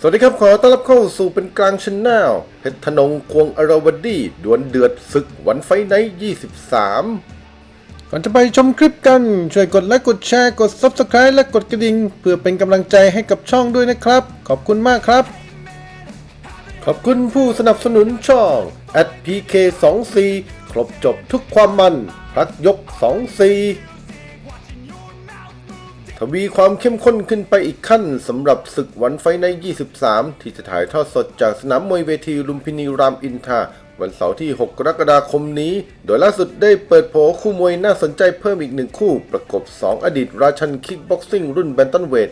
สวัสดีครับ ขอต้อนรับเข้าสู่เป็นกลางชแนลเพชรธนงควงอราวดีดวลเดือดศึกวันไฟไน23 ก่อนจะไปชมคลิปกัน ช่วยกดไลค์กดแชร์กด Subscribe และกดกระดิ่งเพื่อเป็นกำลังใจให้กับช่องด้วยนะครับ ขอบคุณมากครับ ขอบคุณผู้สนับสนุนช่อง @pk24 ครบจบทุกความมันพักยก24 ทวีความเข้มข้นขึ้นไปอีกขั้นสำหรับศึกวันไฟใน 23 ที่จะถ่ายทอดสดจากสนามมวยเวทีลุมพินีรามอินทราวันเสาร์ที่ 6 กรกฎาคมนี้ โดยล่าสุดได้เปิดโผคู่มวยน่าสนใจเพิ่มอีกหนึ่งคู่ ประกบ 2 อดีตราชันคิกบ็อกซิ่งรุ่นแบนตันเวท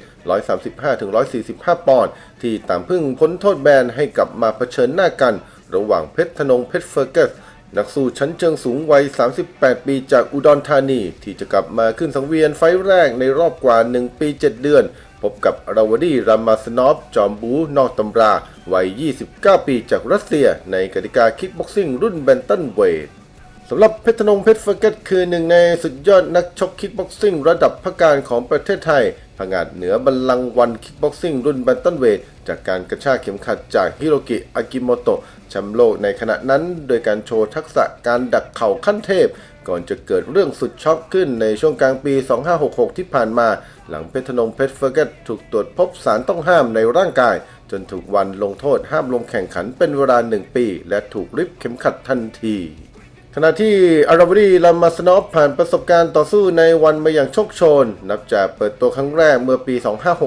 135-145 ปอนด์ ที่ต่างพึ่งพ้นโทษแบนให้กลับมาเผชิญหน้ากัน ระหว่างเพชรธนงเพชรเฟอร์เกส นักสู้ชั้นเชิงสูงวัย 38 ปีจากอุดรธานี ที่จะกลับมาขึ้นสังเวียนไฟแรกในรอบกว่า 1 ปี 7 เดือน พบกับราวดีรามาสนอฟ จอมบูนอกตำรา วัย 29 ปีจากรัสเซีย ในกติกาคิกบ็อกซิ่งรุ่นแบนตันเวท สำหรับเพชรธนงเพชรเฟอร์เกตคือหนึ่งในสุดยอดนักชกคิกบ็อกซิ่งระดับพระการของประเทศไทยผงาดเหนือบัลลังก์วันคิกบ็อกซิ่งรุ่นแบนตันเวท จากการกระชากเข็มขัดจากฮิโรกิอากิโมโตะแชมป์โลกในขณะนั้น โดยการโชว์ทักษะการดักเข่าขั้นเทพ ก่อนจะเกิดเรื่องสุดช็อกขึ้นในช่วงกลางปี 2566 ที่ผ่านมา หลังเพชรธนงเพชรเฟอร์เกตถูกตรวจพบสารต้องห้ามในร่างกาย จนถูกวันลงโทษห้ามลงแข่งขันเป็นเวลาหนึ่งปี และถูกริบเข็มขัดทันที ขณะที่อาราวดีลามาสนอฟผ่านประสบการณ์ต่อสู้ในวันมาอย่างโชคโชน นับจากเปิดตัวครั้งแรกเมื่อปี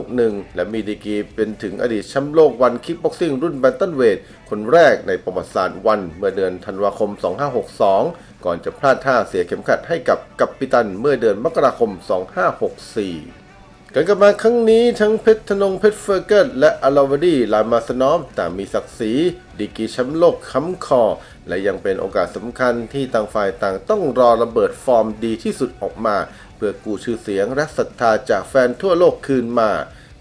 2561 และมีดีกรีเป็นถึงอดีตแชมป์โลกวันคิกบ็อกซิ่งรุ่นแบนตันเวท คนแรกในประวัติศาสตร์วันเมื่อเดือนธันวาคม 2562 ก่อนจะพลาดท่าเสียเข็มขัดให้กับกัปปิตันเมื่อเดือนมกราคม 2564 การกลับมาครั้งนี้ทั้งเพชรธนงเพชรเฟอร์เกตและอลาวดีลามาสนอฟต่างมีศักดิ์ศรีดีกีแชมป์โลกค้ำคอ และยังเป็นโอกาสสำคัญที่ต่างฝ่ายต่างต้องรอระเบิดฟอร์มดีที่สุดออกมา เพื่อกู้ชื่อเสียงและศรัทธาจากแฟนทั่วโลกคืนมา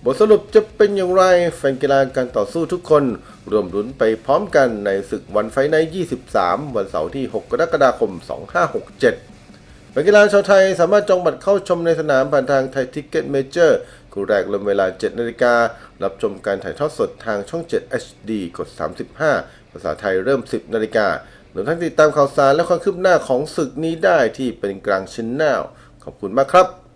บทสรุปจะเป็นอย่างไร แฟนกีฬาการต่อสู้ทุกคนรวมลุ้นไปพร้อมกันในศึกวันไฟใน 23 วันเสาร์ที่ 6 กรกฎาคม 2567 นักกีฬาชาวไทยสามารถจองบัตรเข้าชมในสนามผ่านทางไทยทิกเก็ตเมเจอร์คู่แรกเริ่มเวลา 7นาฬิการับชมการถ่ายทอดสดทางช่อง 7 HD กด 35 ภาษาไทยเริ่ม 10นาฬิการวมทั้งติดตามข่าวสารและความคืบหน้าของศึกนี้ได้ที่เป็นกลางชินแนลขอบคุณมากครับ